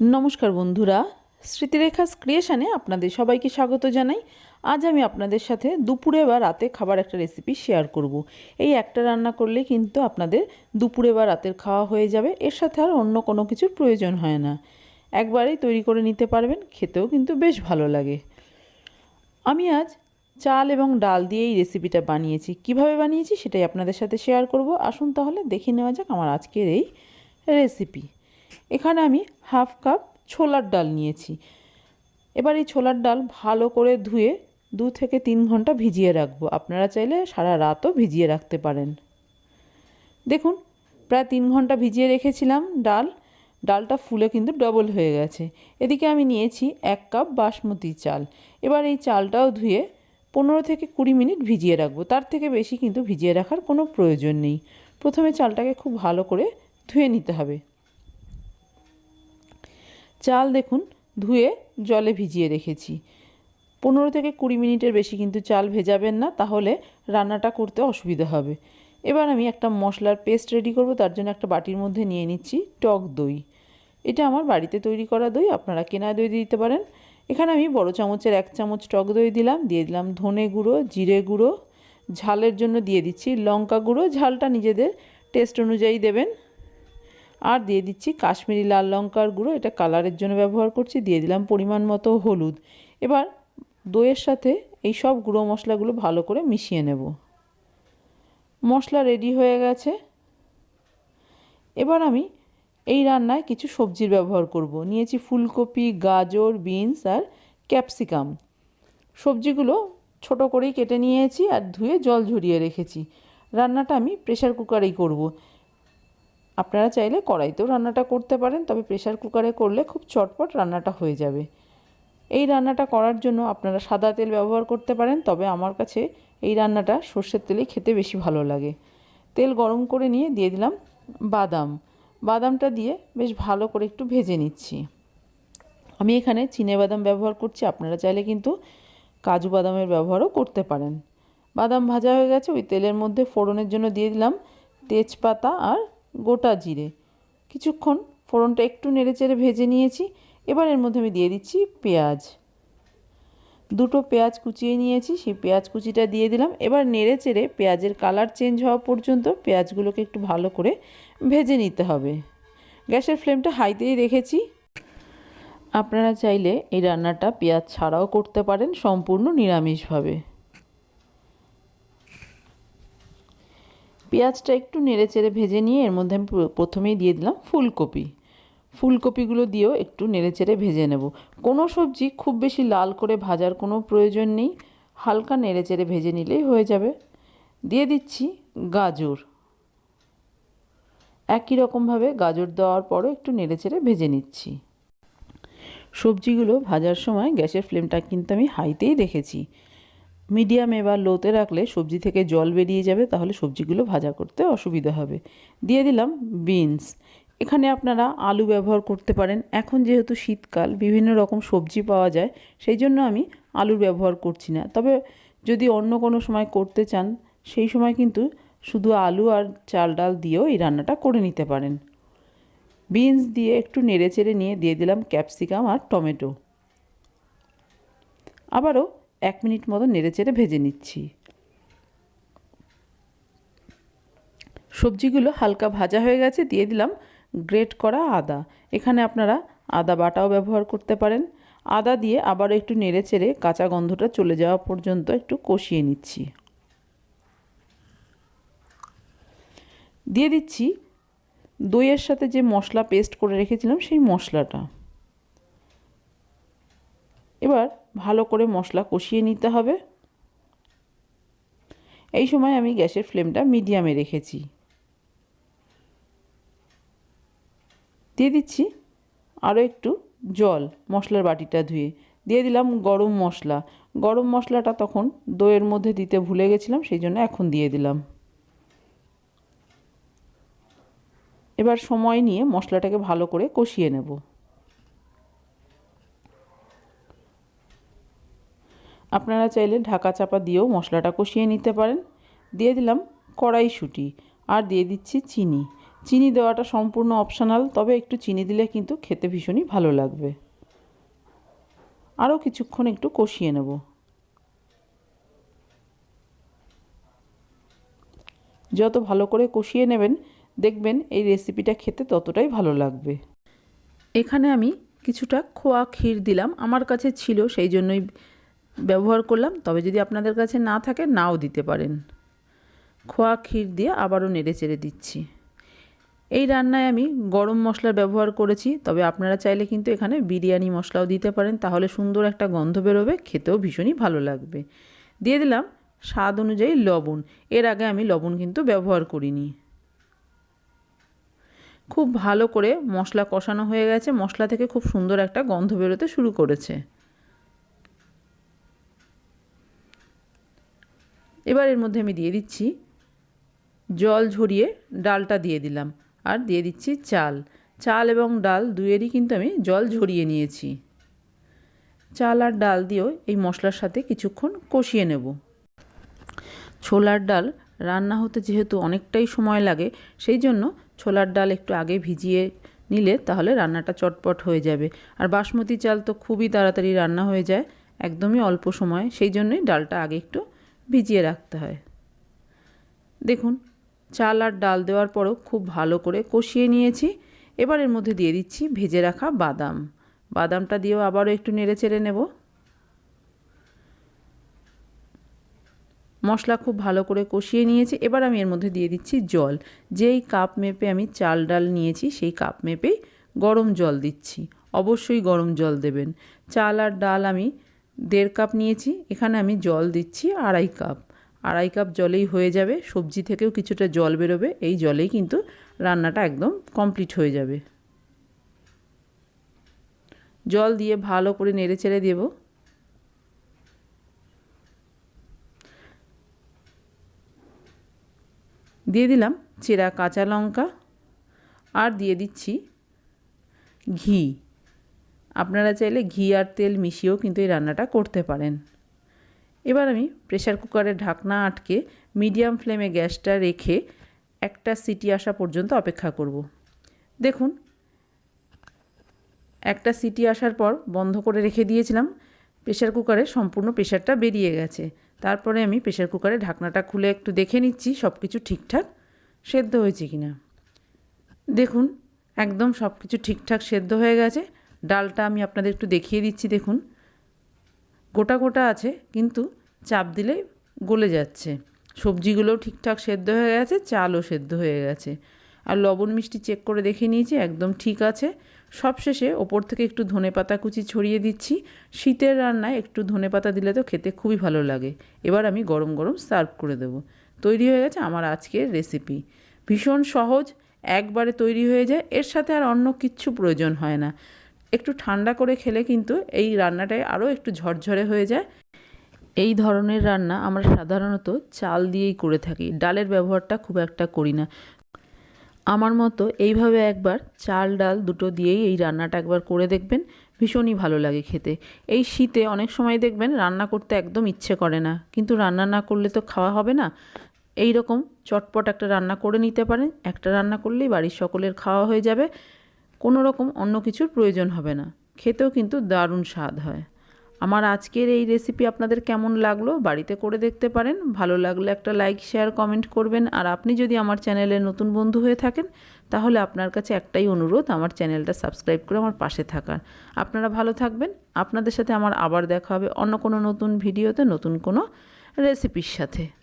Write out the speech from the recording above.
নমস্কার বন্ধুরা, স্মৃতিরেখাস ক্রিয়েশনে আপনাদের সবাইকে স্বাগত জানাই। আজ আমি আপনাদের সাথে দুপুরে বা রাতে খাবার একটা রেসিপি শেয়ার করব। এই একটা রান্না করলে কিন্তু আপনাদের দুপুরে বা রাতের খাওয়া হয়ে যাবে, এর সাথে আর অন্য কোনো কিছুর প্রয়োজন হয় না। একবারেই তৈরি করে নিতে পারবেন, খেতেও কিন্তু বেশ ভালো লাগে। আমি আজ চাল এবং ডাল দিয়ে এই রেসিপিটা বানিয়েছি। কীভাবে বানিয়েছি সেটাই আপনাদের সাথে শেয়ার করব। আসুন তাহলে দেখে নেওয়া যাক আমার আজকের এই রেসিপি এখানে আমি হাফ কাপ ছোলার ডাল নিয়েছি। এবার এই ছোলার ডাল ভালো করে ধুয়ে দু থেকে তিন ঘণ্টা ভিজিয়ে রাখব। আপনারা চাইলে সারা রাতও ভিজিয়ে রাখতে পারেন। দেখুন, প্রায় তিন ঘণ্টা ভিজিয়ে রেখেছিলাম ডাল। ডালটা ফুলে কিন্তু ডবল হয়ে গেছে। এদিকে আমি নিয়েছি এক কাপ বাসমতি চাল। এবার এই চালটাও ধুয়ে পনেরো থেকে কুড়ি মিনিট ভিজিয়ে রাখব। তার থেকে বেশি কিন্তু ভিজিয়ে রাখার কোনো প্রয়োজন নেই। প্রথমে চালটাকে খুব ভালো করে ধুয়ে নিতে হবে। চাল দেখুন, ধুয়ে জলে ভিজিয়ে রেখেছি। পনেরো থেকে কুড়ি মিনিটের বেশি কিন্তু চাল ভেজাবেন না, তাহলে রান্নাটা করতে অসুবিধা হবে। এবার আমি একটা মশলার পেস্ট রেডি করব, তার জন্য একটা বাটির মধ্যে নিয়ে নিচ্ছি টক দই। এটা আমার বাড়িতে তৈরি করা দই, আপনারা কেনা দই দিতে পারেন। এখানে আমি বড় চামচের এক চামচ টক দই দিলাম, দিয়ে দিলাম ধনে গুঁড়ো, জিরে গুঁড়ো। ঝালের জন্য দিয়ে দিচ্ছি লঙ্কা গুঁড়ো, ঝালটা নিজেদের টেস্ট অনুযায়ী দেবেন। আর দিয়ে দিচ্ছি কাশ্মীরি লাল লঙ্কার গুঁড়ো, এটা কালারের জন্য ব্যবহার করছি, দিয়ে দিলাম পরিমাণ মতো হলুদ। এবার দইয়ের সাথে এই সব গুঁড়ো মশলাগুলো ভালো করে মিশিয়ে নেব। মশলা রেডি হয়ে গেছে। এবার আমি এই রান্নায় কিছু সবজির ব্যবহার করব। নিয়েছি ফুলকপি, গাজর, বিনস আর ক্যাপসিকাম। সবজিগুলো ছোট করেই কেটে নিয়েছি আর ধুয়ে জল ঝরিয়ে রেখেছি। রান্নাটা আমি প্রেশার কুকারেই করব। আপনারা চাইলে কড়াইতেও রান্নাটা করতে পারেন, তবে প্রেশার কুকারে করলে খুব চটপট রান্নাটা হয়ে যাবে। এই রান্নাটা করার জন্য আপনারা সাদা তেল ব্যবহার করতে পারেন, তবে আমার কাছে এই রান্নাটা সর্ষের তেলেই খেতে বেশি ভালো লাগে। তেল গরম করে নিয়ে দিয়ে দিলাম বাদাম। বাদামটা দিয়ে বেশ ভালো করে একটু ভেজে নিচ্ছি। আমি এখানে চিনে বাদাম ব্যবহার করছি, আপনারা চাইলে কিন্তু কাজু বাদামের ব্যবহারও করতে পারেন। বাদাম ভাজা হয়ে গেছে, ওই তেলের মধ্যে ফোড়নের জন্য দিয়ে দিলাম তেজপাতা আর গোটা জিরে। কিছুক্ষণ ফোড়নটা একটু নেড়েচেড়ে ভেজে নিয়েছি, এবার এর মধ্যে আমি দিয়ে দিচ্ছি পেঁয়াজ। দুটো পেঁয়াজ কুচিয়ে নিয়েছি, সেই পেঁয়াজ কুচিটা দিয়ে দিলাম। এবার নেড়ে চেড়ে পেঁয়াজের কালার চেঞ্জ হওয়া পর্যন্ত পেঁয়াজগুলোকে একটু ভালো করে ভেজে নিতে হবে। গ্যাসের ফ্লেমটা হাইতেই রেখেছি। আপনারা চাইলে এই রান্নাটা পেঁয়াজ ছাড়াও করতে পারেন, সম্পূর্ণ নিরামিষভাবে। পেঁয়াজটা একটু নেড়ে চেড়ে ভেজে নিয়ে এর মধ্যে আমি প্রথমেই দিয়ে দিলাম ফুলকপি। ফুলকপিগুলো দিয়েও একটু নেড়েচেড়ে ভেজে নেব। কোনো সবজি খুব বেশি লাল করে ভাজার কোনো প্রয়োজন নেই। হালকা নেড়েচেড়ে ভেজে নিলেই হয়ে যাবে। দিয়ে দিচ্ছি গাজর। একই রকমভাবে গাজর দেওয়ার পরও একটু নেড়েচেড়ে ভেজে নিচ্ছি। সবজিগুলো ভাজার সময় গ্যাসের ফ্লেমটা কিন্তু আমি হাইতেই রেখেছি মিডিয়ামে বা লোতে রাখলে সবজি থেকে জল বেরিয়ে যাবে, তাহলে সবজিগুলো ভাজা করতে অসুবিধা হবে। দিয়ে দিলাম বিনস। এখানে আপনারা আলু ব্যবহার করতে পারেন। এখন যেহেতু শীতকাল, বিভিন্ন রকম সবজি পাওয়া যায়, সেই জন্য আমি আলুর ব্যবহার করছি না। তবে যদি অন্য কোনো সময় করতে চান, সেই সময় কিন্তু শুধু আলু আর চাল ডাল দিয়েও এই রান্নাটা করে নিতে পারেন। বিনস দিয়ে একটু নেড়ে চেড়ে নিয়ে দিয়ে দিলাম ক্যাপসিকাম আর টমেটো। আবারও এক মিনিট মতো নেড়ে চেড়ে ভেজে নিচ্ছি। সবজিগুলো হালকা ভাজা হয়ে গেছে, দিয়ে দিলাম গ্রেট করা আদা। এখানে আপনারা আদা বাটাও ব্যবহার করতে পারেন। আদা দিয়ে আবারও একটু নেড়ে চেড়ে কাঁচা গন্ধটা চলে যাওয়া পর্যন্ত একটু কষিয়ে নিচ্ছি। দিয়ে দিচ্ছি দইয়ের সাথে যে মশলা পেস্ট করে রেখেছিলাম সেই মশলাটা। এবার ভালো করে মশলা কষিয়ে নিতে হবে। এই সময় আমি গ্যাসের ফ্লেমটা মিডিয়ামে রেখেছি। দিয়ে দিচ্ছি আরও একটু জল মশলার বাটিটা ধুয়ে। দিয়ে দিলাম গরম মশলা। গরম মশলাটা তখন দইয়ের মধ্যে দিতে ভুলে গেছিলাম, সেই জন্য এখন দিয়ে দিলাম। এবার সময় নিয়ে মশলাটাকে ভালো করে কষিয়ে নেব। আপনারা চাইলে ঢাকা চাপা দিয়েও মশলাটা কষিয়ে নিতে পারেন। দিয়ে দিলাম কড়াইশুঁটি আর দিয়ে দিচ্ছি চিনি। চিনি দেওয়াটা সম্পূর্ণ অপশনাল, তবে একটু চিনি দিলে কিন্তু খেতে ভীষণই ভালো লাগবে। আরও কিছুক্ষণ একটু কষিয়ে নেব। যত ভালো করে কষিয়ে নেবেন, দেখবেন এই রেসিপিটা খেতে ততটাই ভালো লাগবে। এখানে আমি কিছুটা খোয়া ক্ষীর দিলাম। আমার কাছে ছিল, সেই জন্যই ব্যবহার করলাম, তবে যদি আপনাদের কাছে না থাকে নাও দিতে পারেন। খোয়া ক্ষীর দিয়ে আবারও নেড়ে চেড়ে দিচ্ছি। এই রান্নায় আমি গরম মশলার ব্যবহার করেছি, তবে আপনারা চাইলে কিন্তু এখানে বিরিয়ানি মশলাও দিতে পারেন, তাহলে সুন্দর একটা গন্ধ বেরোবে, খেতেও ভীষণই ভালো লাগবে। দিয়ে দিলাম স্বাদ অনুযায়ী লবণ, এর আগে আমি লবণ কিন্তু ব্যবহার করিনি। খুব ভালো করে মশলা কষানো হয়ে গেছে, মশলা থেকে খুব সুন্দর একটা গন্ধ বেরোতে শুরু করেছে। এবার এর মধ্যে আমি দিয়ে দিচ্ছি জল ঝরিয়ে ডালটা দিয়ে দিলাম। আর দিয়ে দিচ্ছি চাল। চাল এবং ডাল দুয়েরই কিন্তু আমি জল ঝরিয়ে নিয়েছি। চাল আর ডাল দিয়েও এই মশলার সাথে কিছুক্ষণ কষিয়ে নেব। ছোলার ডাল রান্না হতে যেহেতু অনেকটাই সময় লাগে, সেই জন্য ছোলার ডাল একটু আগে ভিজিয়ে নিলে তাহলে রান্নাটা চটপট হয়ে যাবে। আর বাসমতি চাল তো খুবই তাড়াতাড়ি রান্না হয়ে যায়, একদমই অল্প সময়, সেই জন্যই ডালটা আগে একটু ভিজিয়ে রাখতে হয়। দেখুন, চাল আর ডাল দেওয়ার পরও খুব ভালো করে কষিয়ে নিয়েছি। এবার এর মধ্যে দিয়ে দিচ্ছি ভেজে রাখা বাদাম। বাদামটা দিয়েও আবারও একটু নেড়ে চেড়ে নেব। মশলা খুব ভালো করে কষিয়ে নিয়েছি। এবার আমি এর মধ্যে দিয়ে দিচ্ছি জল। যেই কাপ মেপে আমি চাল ডাল নিয়েছি, সেই কাপ মেপেই গরম জল দিচ্ছি। অবশ্যই গরম জল দেবেন। চাল আর ডাল আমি দেড় কাপ নিয়েছি, এখানে আমি জল দিচ্ছি আড়াই কাপ। আড়াই কাপ জলেই হয়ে যাবে, সবজি থেকেও কিছুটা জল বেরোবে, এই জলেই কিন্তু রান্নাটা একদম কমপ্লিট হয়ে যাবে। জল দিয়ে ভালো করে নেড়ে চেড়ে দেবো। দিয়ে দিলাম চেরা কাঁচা লঙ্কা আর দিয়ে দিচ্ছি ঘি। আপনারা চাইলে ঘি আর তেল মিশিয়েও কিন্তু এই রান্নাটা করতে পারেন। এবার আমি প্রেশার কুকারের ঢাকনা আটকে মিডিয়াম ফ্লেমে গ্যাসটা রেখে একটা সিটি আসা পর্যন্ত অপেক্ষা করব। দেখুন, একটা সিটি আসার পর বন্ধ করে রেখে দিয়েছিলাম। প্রেশার কুকারে সম্পূর্ণ প্রেশারটা বেরিয়ে গেছে। তারপরে আমি প্রেশার কুকারে ঢাকনাটা খুলে একটু দেখে নিচ্ছি সব কিছু ঠিকঠাক সেদ্ধ হয়েছে কি না দেখুন, একদম সব কিছু ঠিকঠাক সেদ্ধ হয়ে গেছে। ডালটা আমি আপনাদের একটু দেখিয়ে দিচ্ছি, দেখুন। গোটা গোটা আছে, কিন্তু চাপ দিলে গলে যাচ্ছে। সবজিগুলোও ঠিকঠাক সেদ্ধ হয়ে গেছে, চালও সেদ্ধ হয়ে গেছে। আর লবণ মিষ্টি চেক করে দেখে নিয়েছি, একদম ঠিক আছে। সবশেষে ওপর থেকে একটু ধনে পাতা কুচি ছড়িয়ে দিচ্ছি। শীতের রান্নায় একটু ধনে পাতা দিলে তো খেতে খুবই ভালো লাগে। এবার আমি গরম গরম সার্ভ করে দেব। তৈরি হয়ে গেছে আমার আজকের রেসিপি ভীষণ সহজ, একবারে তৈরি হয়ে যায়, এর সাথে আর অন্য কিচ্ছু প্রয়োজন হয় না। একটু ঠান্ডা করে খেলে কিন্তু এই রান্নাটায় আরও একটু ঝরঝরে হয়ে যায়। এই ধরনের রান্না আমরা সাধারণত চাল দিয়েই করে থাকি, ডালের ব্যবহারটা খুব একটা করি না। আমার মতো এইভাবে একবার চাল, ডাল দুটো দিয়েই এই রান্নাটা একবার করে দেখবেন, ভীষণই ভালো লাগে খেতে। এই শীতে অনেক সময় দেখবেন রান্না করতে একদম ইচ্ছে করে না, কিন্তু রান্না না করলে তো খাওয়া হবে না। এই রকম চটপট একটা রান্না করে নিতে পারেন, একটা রান্না করলেই বাড়ির সকলের খাওয়া হয়ে যাবে। কোনো রকম অন্য কিছুর প্রয়োজন হবে না। খেতেও কিন্তু দারুণ স্বাদ হয়। আমার আজকের এই রেসিপি আপনাদের কেমন লাগল বাড়িতে করে দেখতে পারেন। ভালো লাগলে একটা লাইক শেয়ার কমেন্ট করবেন। আর আপনি যদি আমার চ্যানেলের নতুন বন্ধু হয়ে থাকেন, তাহলে আপনার কাছে একটাই অনুরোধ, আমার চ্যানেলটা সাবস্ক্রাইব করে আমার পাশে থাকার। আপনারা ভালো থাকবেন। আপনাদের সাথে আমার আবার দেখা হবে অন্য কোনো নতুন ভিডিওতে নতুন কোনো রেসিপির সাথে।